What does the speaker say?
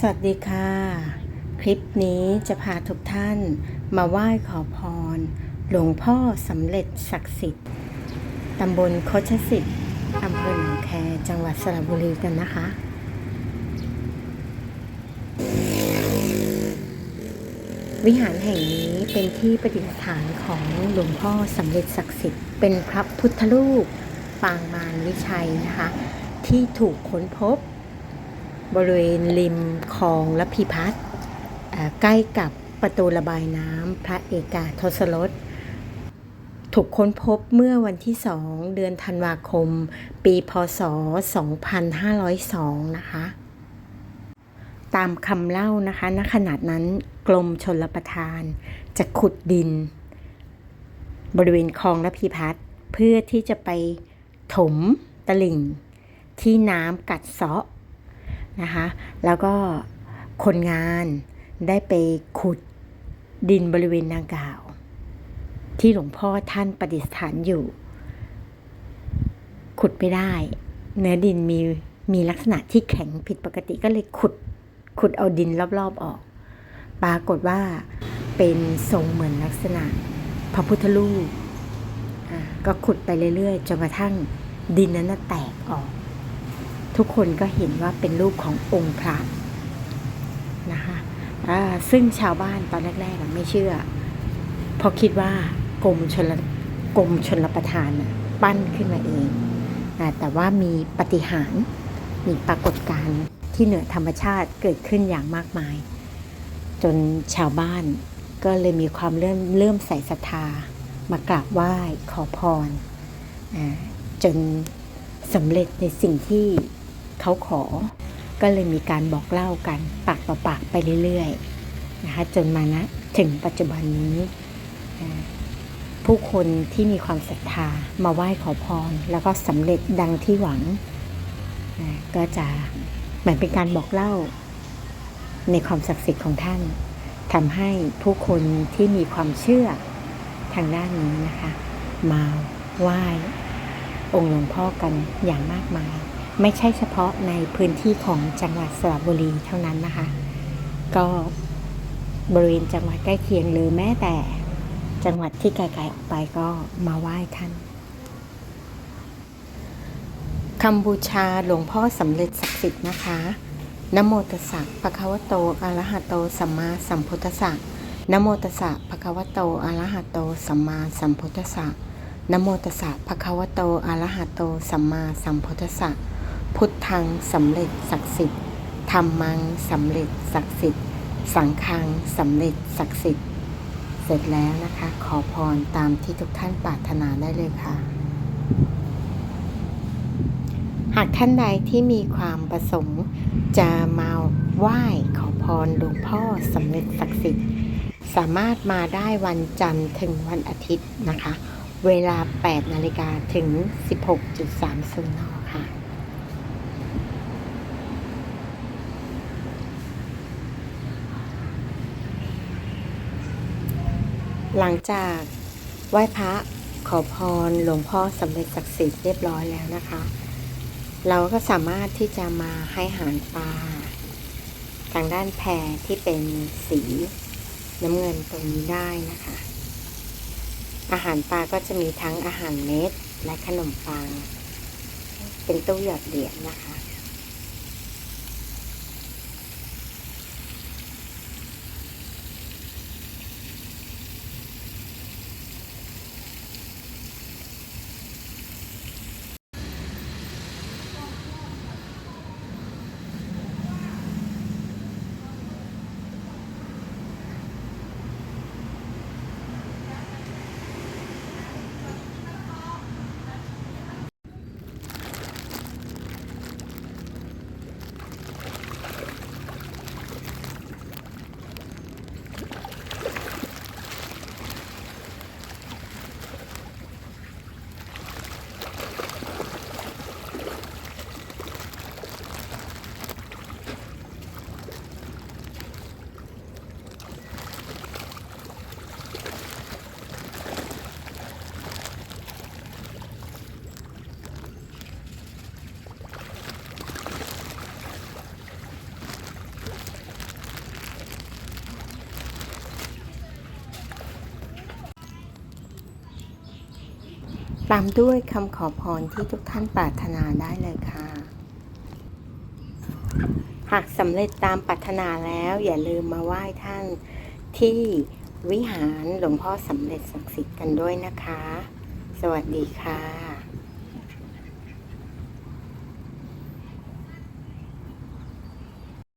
สวัสดีค่ะ คลิปนี้จะพาทุกท่านมาไหว้ขอพร หลวงพ่อสำเร็จศักดิ์สิทธิ์ตำบลโคชสิทธิ์อำเภอหนองแคจังหวัดสระบุรีกันนะคะ วิหารแห่งนี้เป็นที่ประดิษฐานของหลวงพ่อสำเร็จศักดิ์สิทธิ์เป็นพระพุทธรูป ปางมารวิชัยนะคะ ที่ถูกค้นพบ บริเวณริมคลองละพิพัฒน์ใกล้กับประตูระบายน้ำพระเอกาทศรสถูกค้นพบเมื่อวันที่ 2 เดือนธันวาคม ปีพศ 2502 นะคะ ตามคำเล่านะคะณขนาดนั้นกรมชนรประทาน จะขุดดิน บริเวณคลองระพีพัฒน์เพื่อที่จะไปถมตลิ่ง ที่น้ำกัดเซาะ นะคะ แล้วก็คนงานได้ไปขุดดินบริเวณนางกล่าว ที่หลวงพ่อท่านประดิษฐานอยู่ ขุดไม่ได้ เนื้อดินมีมีลักษณะที่แข็งผิดปกติก็เลยขุดขุดเอาดินรอบๆออก ปรากฏว่าเป็นทรงเหมือนลักษณะ พระพุทธรูปก็ขุดไปเรื่อยๆจนกระทั่งดินนั้นแตกออก ทุกคนก็เห็นว่าเป็นรูปขององค์พระนะคะซึ่งชาวบ้านตอนแรกๆไม่เชื่อ เพราะคิดว่ากรมชนรกรมชนรประทานปั้นขึ้นมาเองแต่ว่ามีปฏิหารมีปรากฏการณ์ที่เหนือธรรมชาติเกิดขึ้นอย่างมากมาย จนชาวบ้านก็เลยมีความเริ่มเริ่มใส่ศรัทธามากราบไหว้ขอพรจนสำเร็จในสิ่งที่ เขาขอ ก็เลยมีการบอกเล่ากันปากต่อปากไปเรื่อยๆนะคะจนมานะถึงปัจจุบันนี้ ผู้คนที่มีความศรัทธามาไหว้ขอพร แล้วก็สำเร็จดังที่หวัง ก็จะเหมือนเป็นการบอกเล่าในความศักดิ์สิทธิ์ของท่านทำให้ผู้คนที่มีความเชื่อทางด้านนี้นะคะ มาไหว้องค์หลวงพ่อกันอย่างมากมาย ไม่ใช่เฉพาะในพื้นที่ของจังหวัดสระบุรีเท่านั้นนะคะ ก็บริเวณจังหวัดใกล้เคียงหรือแม้แต่จังหวัดที่ไกลๆออกไปก็มาไหว้ท่านคำบูชาหลวงพ่อสำเร็จศักดิ์สิทธิ์นะคะนโมตัสสะภะคะวะโตอะระหะโตสัมมาสัมพุทธัสสะนโมตัสสะภะคะวะโตอะระหะโต สัมมาสัมพุทธัสสะนโมตัสสะภะคะวะโตอะระหะโตสัมมาสัมพุทธัสสะ พุทธังสำเร็จศักดิ์สิทธิ์ธรรมังสำเร็จศักดิ์สิทธิ์ สังฆังสำเร็จศักดิ์สิทธิ์ เสร็จแล้วนะคะ ขอพรตามที่ทุกท่านปรารถนาได้เลยค่ะ หากท่านใดที่มีความประสงค์ จะมาไหว้ขอพรหลวงพ่อสำเร็จศักดิ์สิทธิ์ สามารถมาได้วันจันทร์ถึงวันอาทิตย์นะคะ เวลา 8 นาฬิกาถึง 16.30นค่ะ หลังจากไหว้พระขอพรหลวงพ่อสำเร็จศักดิ์สิทธิ์เรียบร้อยแล้วนะคะ เราก็สามารถที่จะมาให้อาหารปลาทางด้านแพรที่เป็นสีน้ำเงินตรงนี้ได้นะคะ อาหารปลาก็จะมีทั้งอาหารเม็ดและขนมปัง เป็นตู้หยอดเหรียญนะคะ ตามด้วยคำขอพรที่ทุกท่านปรารถนาได้เลยค่ะ หากสำเร็จตามปรารถนาแล้วอย่าลืมมาไหว้ท่านที่วิหารหลวงพ่อสำเร็จศักดิ์สิทธิ์กันด้วยนะคะ สวัสดีค่ะ